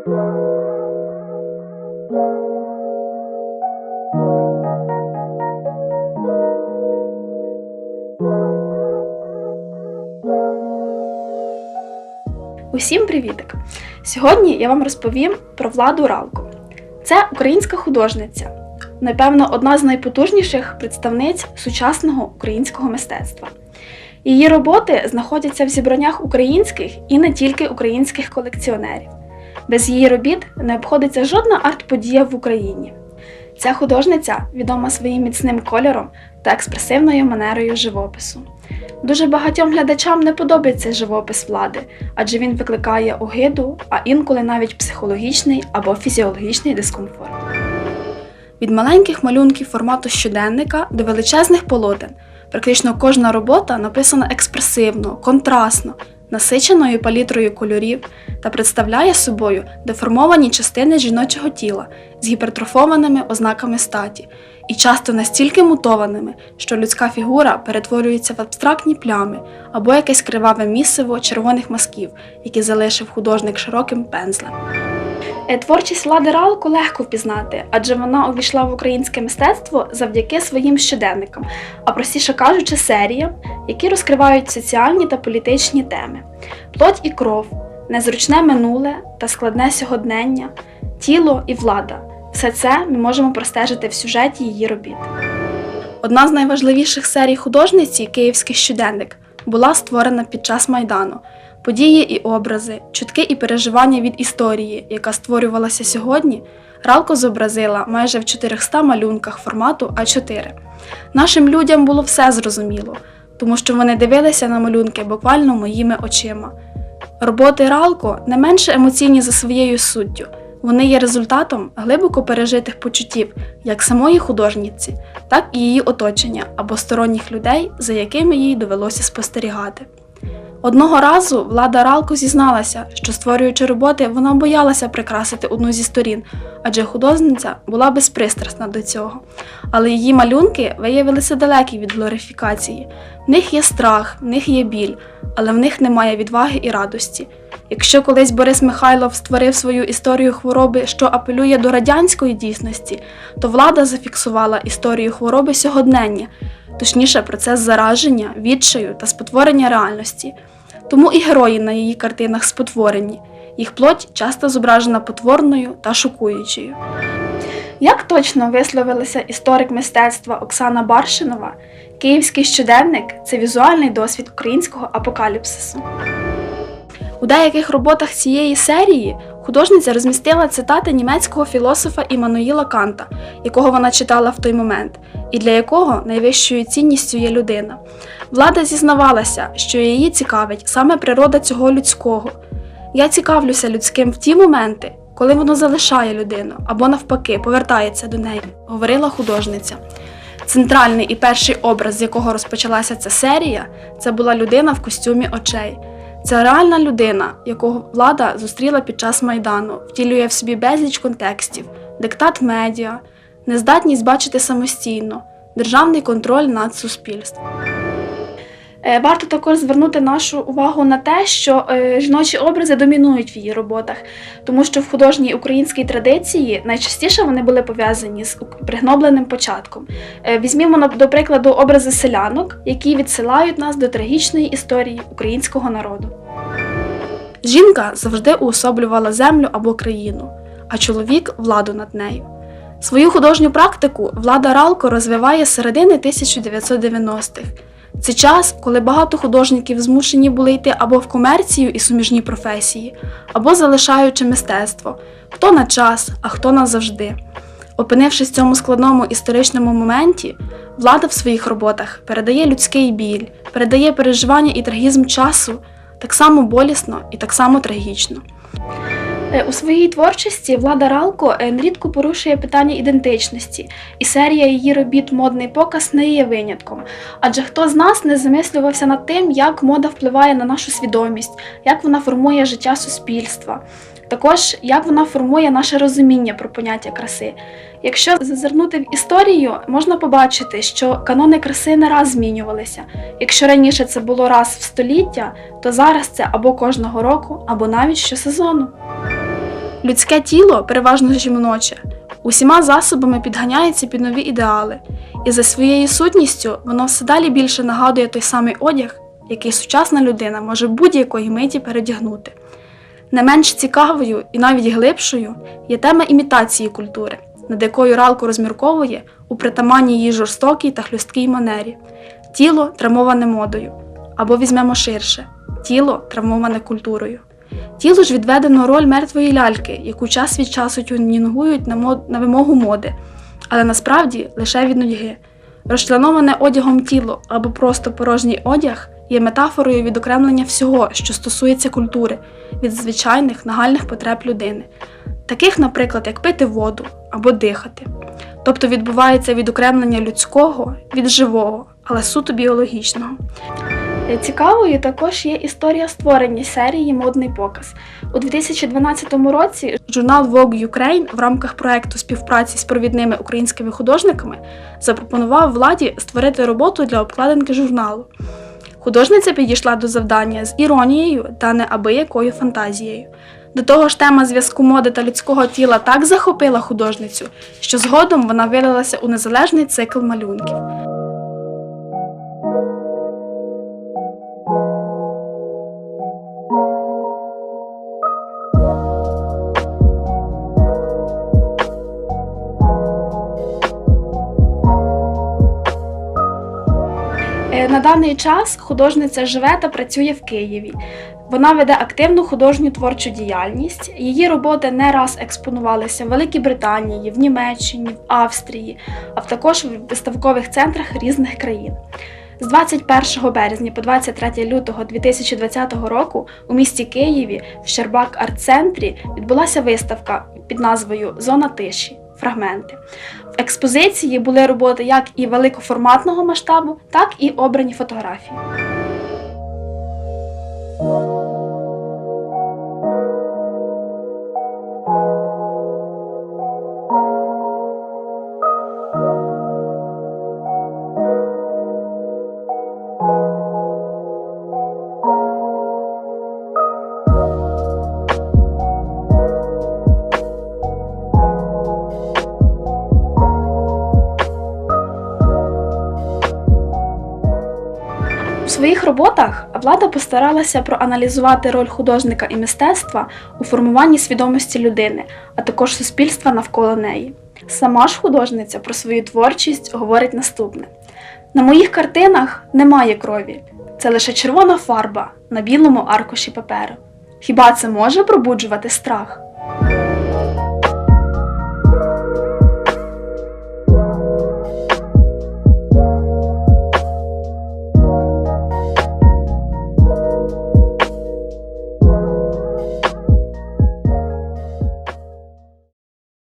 Усім привітик! Сьогодні я вам розповім про Владу Ралку. Це українська художниця, напевно, одна з найпотужніших представниць сучасного українського мистецтва. Її роботи знаходяться в зібраннях українських і не тільки українських колекціонерів. Без її робіт не обходиться жодна арт-подія в Україні. Ця художниця відома своїм міцним кольором та експресивною манерою живопису. Дуже багатьом глядачам не подобається живопис влади, адже він викликає огиду, а інколи навіть психологічний або фізіологічний дискомфорт. Від маленьких малюнків формату щоденника до величезних полотен практично кожна робота написана експресивно, контрастно, насиченою палітрою кольорів та представляє собою деформовані частини жіночого тіла з гіпертрофованими ознаками статі і часто настільки мутованими, що людська фігура перетворюється в абстрактні плями або якесь криваве місиво червоних мазків, які залишив художник широким пензлем. Е, Творчість Влади Ралко легко впізнати, адже вона увійшла в українське мистецтво завдяки своїм щоденникам, а простіше кажучи, серіям, які розкривають соціальні та політичні теми, плоть і кров, незручне минуле та складне сьогоднення, тіло і влада. Все це ми можемо простежити в сюжеті її робіт. Одна з найважливіших серій художниці Київський щоденник була створена під час Майдану. Події і образи, чутки і переживання від історії, яка створювалася сьогодні, Ралко зобразила майже в 400 малюнках формату А4. Нашим людям було все зрозуміло, тому що вони дивилися на малюнки буквально моїми очима. Роботи Ралко не менше емоційні за своєю суттю. Вони є результатом глибоко пережитих почуттів як самої художниці, так і її оточення або сторонніх людей, за якими їй довелося спостерігати. Одного разу влада Ралко зізналася, що створюючи роботи, вона боялася прикрасити одну зі сторін, адже художниця була безпристрасна до цього. Але її малюнки виявилися далекі від глорифікації. В них є страх, в них є біль, але в них немає відваги і радості. Якщо колись Борис Михайлов створив свою історію хвороби, що апелює до радянської дійсності, то влада зафіксувала історію хвороби сьогоднення, точніше процес зараження, відчаю та спотворення реальності. Тому і герої на її картинах спотворені, їх плоть часто зображена потворною та шокуючою. Як точно висловилася історик мистецтва Оксана Баршинова, київський щоденник це візуальний досвід українського апокаліпсису. У деяких роботах цієї серії художниця розмістила цитати німецького філософа Іммануїла Канта, якого вона читала в той момент, і для якого найвищою цінністю є людина. Влада зізнавалася, що її цікавить саме природа цього людського. Я цікавлюся людським в ті моменти, коли воно залишає людину або навпаки повертається до неї, говорила художниця. Центральний і перший образ, з якого розпочалася ця серія, це була людина в костюмі очей. Це реальна людина, якого влада зустріла під час майдану, втілює в собі безліч контекстів, диктат медіа, нездатність бачити самостійно, державний контроль над суспільством. Е, Варто також звернути нашу увагу на те, що е, жіночі образи домінують в її роботах, тому що в художній українській традиції найчастіше вони були пов'язані з пригнобленим початком. Е, Візьмімо до прикладу образи селянок, які відсилають нас до трагічної історії українського народу. Жінка завжди уособлювала землю або країну, а чоловік владу над нею. Свою художню практику влада Ралко розвиває з середини 1990-х. Це час, коли багато художників змушені були йти або в комерцію і суміжні професії, або залишаючи мистецтво, хто на час, а хто назавжди. Опинившись в цьому складному історичному моменті, влада в своїх роботах передає людський біль, передає переживання і трагізм часу так само болісно і так само трагічно. Е, У своїй творчості Влада Ралко е, нерідко порушує питання ідентичності, і серія її робіт Модний показ не є винятком. Адже хто з нас не замислювався над тим, як мода впливає на нашу свідомість, як вона формує життя суспільства, також як вона формує наше розуміння про поняття краси. Якщо зазирнути в історію, можна побачити, що канони краси не раз змінювалися. Якщо раніше це було раз в століття, то зараз це або кожного року, або навіть щосезону. Людське тіло, переважно жіноче, усіма засобами підганяється під нові ідеали, і за своєю сутністю воно все далі більше нагадує той самий одяг, який сучасна людина може будь-якої миті передягнути. Не менш цікавою і навіть глибшою є тема імітації культури, над якою Ралко розмірковує у притаманній її жорстокій та хлюсткій манері. Тіло травмоване модою, або візьмемо ширше тіло травмоване культурою. Тіло ж відведено роль мертвої ляльки, яку час від часу тюнінгують на, мод... на вимогу моди, але насправді лише від нудьги. Розчленоване одягом тіло або просто порожній одяг є метафорою відокремлення всього, що стосується культури, від звичайних нагальних потреб людини, таких, наприклад, як пити воду або дихати. Тобто відбувається відокремлення людського від живого, але суто біологічного. Е, Цікавою також є історія створення серії Модний показ. У 2012 році журнал Vogue Ukraine в рамках проекту співпраці з провідними українськими художниками запропонував владі створити роботу для обкладинки журналу. Художниця підійшла до завдання з іронією та неабиякою фантазією. До того ж, тема зв'язку моди та людського тіла так захопила художницю, що згодом вона вилилася у незалежний цикл малюнків. На даний час художниця живе та працює в Києві. Вона веде активну художню творчу діяльність. Її роботи не раз експонувалися в Великій Британії, в Німеччині, в Австрії, а також в виставкових центрах різних країн. З 21 березня по 23 лютого 2020 року у місті Києві в Щербак арт-центрі відбулася виставка під назвою Зона тиші. Фрагменти. В експозиції були роботи як і великоформатного масштабу, так і обрані фотографії. Своїх роботах влада постаралася проаналізувати роль художника і мистецтва у формуванні свідомості людини, а також суспільства навколо неї. Сама ж художниця про свою творчість говорить наступне: на моїх картинах немає крові, це лише червона фарба на білому аркуші паперу. Хіба це може пробуджувати страх?